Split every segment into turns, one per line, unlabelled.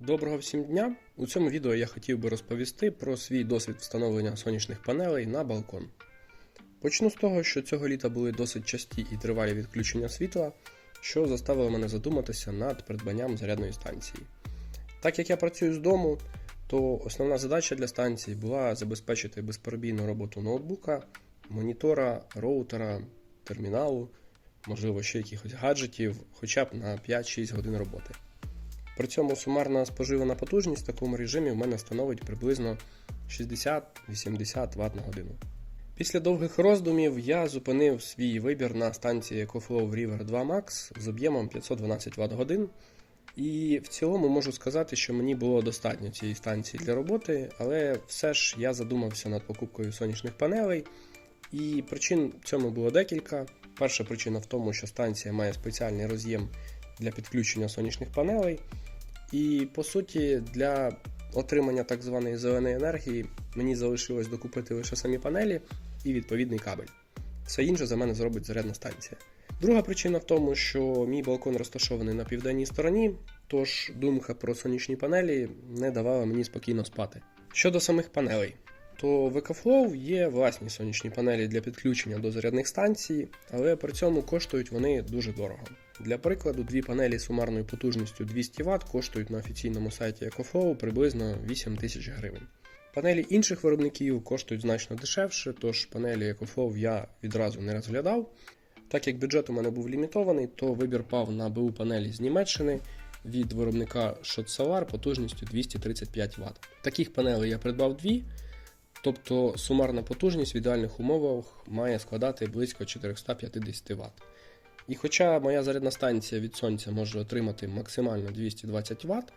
Доброго всім дня! У цьому відео я хотів би розповісти про свій досвід встановлення сонячних панелей на балкон. Почну з того, що цього літа були досить часті і тривалі відключення світла, що заставило мене задуматися над придбанням зарядної станції. Так як я працюю з дому, то основна задача для станції була забезпечити безперебійну роботу ноутбука, монітора, роутера, терміналу, можливо, ще якихось гаджетів, хоча б на 5-6 годин роботи. При цьому сумарна споживана потужність в такому режимі в мене становить приблизно 60-80 Вт на годину. Після довгих роздумів я зупинив свій вибір на станції EcoFlow River 2 Max з об'ємом 512 Вт годин. І в цілому можу сказати, що мені було достатньо цієї станції для роботи, але все ж я задумався над покупкою сонячних панелей. І причин цьому було декілька. Перша причина в тому, що станція має спеціальний роз'єм для підключення сонячних панелей. І по суті, для отримання так званої зеленої енергії мені залишилось докупити лише самі панелі і відповідний кабель. Все інше за мене зробить зарядна станція. Друга причина в тому, що мій балкон розташований на південній стороні, тож думка про сонячні панелі не давала мені спокійно спати. Щодо самих панелей, то в EcoFlow є власні сонячні панелі для підключення до зарядних станцій, але при цьому коштують вони дуже дорого. Для прикладу, дві панелі з сумарною потужністю 200 Вт коштують на офіційному сайті EcoFlow приблизно 8 тисяч гривень. Панелі інших виробників коштують значно дешевше, тож панелі EcoFlow я відразу не розглядав. Так як бюджет у мене був лімітований, то вибір пав на БУ панелі з Німеччини від виробника Shot потужністю 235 Вт. Таких панелей я придбав дві, тобто сумарна потужність в ідеальних умовах має складати близько 450 Вт. І хоча моя зарядна станція від сонця може отримати максимально 220 Вт,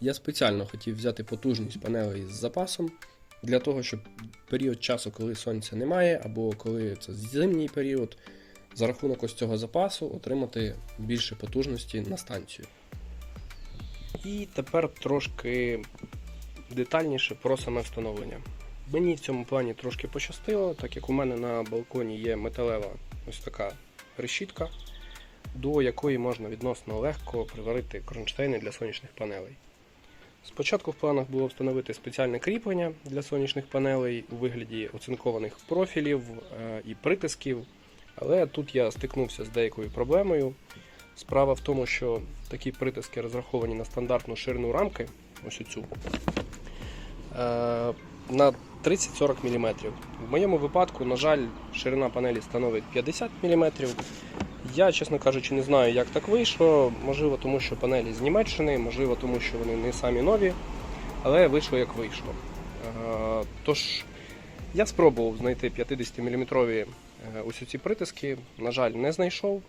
я спеціально хотів взяти потужність панелей з запасом для того, щоб період часу, коли сонця немає, або коли це зимній період, за рахунок ось цього запасу отримати більше потужності на станцію. І тепер трошки детальніше про саме встановлення. Мені в цьому плані трошки пощастило, так як у мене на балконі є металева ось така решітка, до якої можна відносно легко приварити кронштейни для сонячних панелей. Спочатку в планах було встановити спеціальне кріплення для сонячних панелей у вигляді оцинкованих профілів е, і притисків, але тут я стикнувся з деякою проблемою. Справа в тому, що такі притиски розраховані на стандартну ширину рамки, ось оцю, е, на 30-40 мм. В моєму випадку, на жаль, ширина панелі становить 50 мм. Я, чесно кажучи, не знаю, як так вийшло. Можливо, тому що панелі з Німеччини, можливо, тому що вони не самі нові, але вийшло як вийшло. Е, Тож, я спробував знайти 50-мм ось ці притиски, на жаль, не знайшов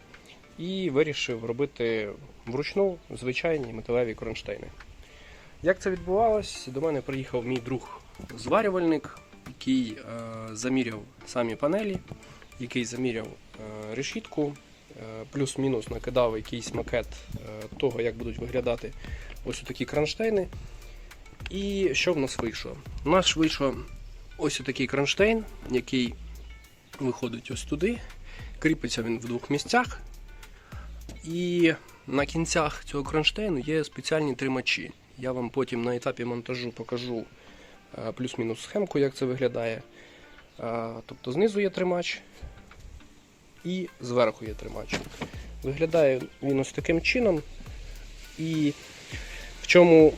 і вирішив робити вручну звичайні металеві кронштейни. Як це відбувалось? До мене приїхав мій друг зварювальник, який е, заміряв самі панелі, який заміряв е, решітку, е, плюс-мінус накидав якийсь макет е, того, як будуть виглядати ось такі кронштейни. І що в нас вийшло? У нас вийшов ось такий кронштейн, який виходить ось туди. Кріпиться він в двох місцях. І на кінцях цього кронштейну є спеціальні тримачі. Я вам потім на етапі монтажу покажу е, плюс-мінус схемку, як це виглядає. Е, Тобто знизу є тримач і зверху є тримач. Виглядає він ось таким чином. І в чому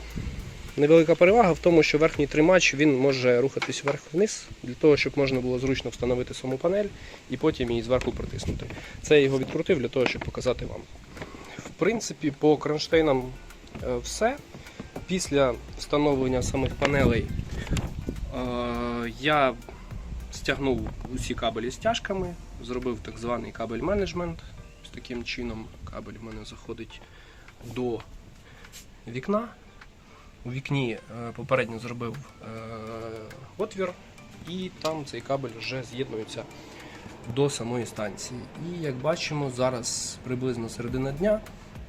невелика перевага в тому, що верхній тримач він може рухатись вверх-вниз, для того, щоб можна було зручно встановити саму панель і потім її зверху притиснути. Це я його відкрутив для того, щоб показати вам. В принципі, по кронштейнам е, все. Після встановлення самих панелей е, я стягнув усі кабелі стяжками, зробив так званий кабель менеджмент. Ось таким чином кабель в мене заходить до вікна. У вікні е, попередньо зробив е, отвір, і там цей кабель вже з'єднується до самої станції. І як бачимо, зараз приблизно середина дня,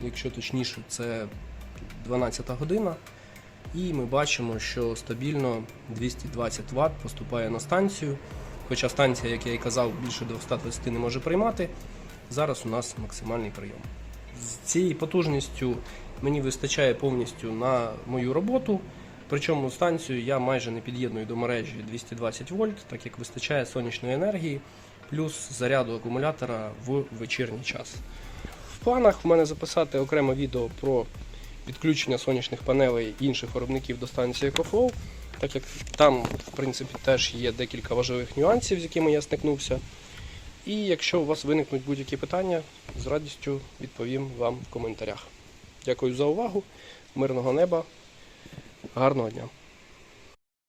якщо точніше, це 12 година. І ми бачимо, що стабільно 220 Вт поступає на станцію. Хоча станція, як я і казав, більше 220 не може приймати. Зараз у нас максимальний прийом. З цією потужністю мені вистачає повністю на мою роботу. Причому станцію я майже не під'єдную до мережі 220 вольт, так як вистачає сонячної енергії, плюс заряду акумулятора в вечірній час. В планах в мене записати окреме відео про підключення сонячних панелей інших виробників до станції EcoFlow, так як там, в принципі, теж є декілька важливих нюансів, з якими я стикнувся. І якщо у вас виникнуть будь-які питання, з радістю відповім вам в коментарях. Дякую за увагу, мирного неба, гарного дня!